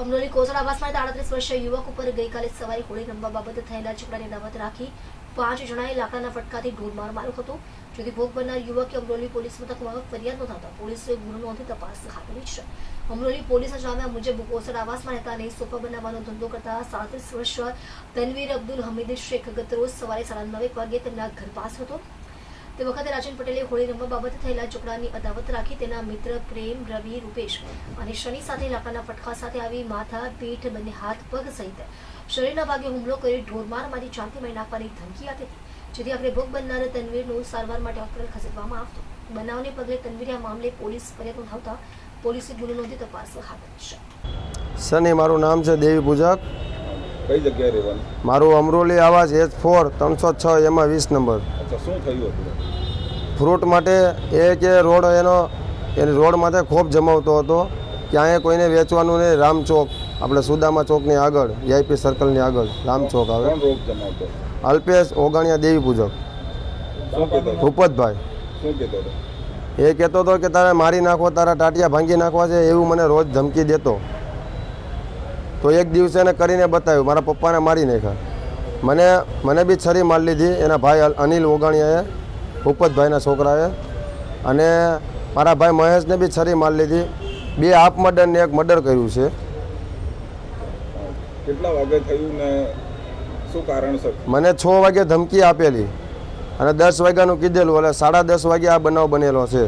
અમરોલી કોસડા આવાસમાં આડત્રીસ વર્ષીય યુવક ઉપર ગઈકાલે સવારે હોળી રમવા બાબતે થયેલા ઝઘડાની નવત રાખી પાંચ જણાએ લાકડાના ફટકાથી ઢોરમાર માર્યો હતો. જેથી ભોગ બનનાર યુવકે અમરોલી પોલીસ મથકમાં ફરિયાદ નોંધાતા પોલીસે ગુનો નોંધી તપાસ હાથ ધરી છે. અમરોલી પોલીસના જણાવ્યા મુજબ કોસડ આવાસમાં રહેતા અને સોફા બનાવવાનો ધંધો કરતા સાડત્રીસ વર્ષ તનવીર અબ્દુલ હમીદ શેખ ગત રોજ સવારે સાડા નવેક વાગે તેમના ઘર પાસ હતો. તે વખતે રાજન પટેલે હોળી રમવા બાબતે થયેલા ઝઘડાની અદાવત રાખી તેના મિત્ર પ્રેમ રવિ રૂપેશ અને શનિ સાથે લાકડાના ફટકા સાથે આવી માથા પીઠ બંને હાથ પગ સહિત શરીરના ભાગે હુમલો કરી ઢોરમાર મારી ચાંતિ મારી નાખવાની ધમકી આપી હતી, જેથી આપણે ભોગ બનનાર તનવીરનું સારવાર માટે હોસ્પિટલ ખસેડવામાં આવતો. બનાવને પગલે તનવીરે આ મામલે પોલીસ ફરિયાદ નોંધાવતા પોલીસે ગુનો નોંધી તપાસ હાથ ધરી છે. સને મારું નામ છે દેવી પૂજક. કઈ જગ્યાએ રહેવાનું? મારું અમરોલી આવાસ એચ ફોર ત્રણસો છ એમાં વીસ નંબર. અચ્છા શું થયું હતું? ફ્રૂટ માટે એ કે રોડ એનો એ રોડ માથે ખોફ જમાવતો હતો. ક્યાંય કોઈને વેચવાનું નહીં. રામ ચોક આપણે સુદામા ચોકની આગળ વીઆઈપી સર્કલની આગળ રામ ચોક આવે. અલ્પેશ ઓગણિયા દેવી પૂજક. ભૂપતભાઈ. એ કહેતો હતો કે તારે મારી નાખો તારા ટાટિયા ભાંગી નાખવા છે એવું મને રોજ ધમકી દેતો. તો એક દિવસે એને કરીને બતાવ્યું મારા પપ્પાને મારી નાખ્યા. મને મને બી છરી મારી લીધી. એના ભાઈ અનિલ ઓગાણીયાએ ભૂપતભાઈના છોકરાએ. અને મારા ભાઈ મહેશને બી છરી મારી લીધી. બે હાફ મર્ડર ને એક મર્ડર કર્યું છે. કેટલા વાગે થયું ને શું કારણસર? મને છ વાગે ધમકી આપેલી અને દસ વાગ્યાનું કીધેલું એટલે સાડા દસ વાગે આ બનાવ બનેલો છે.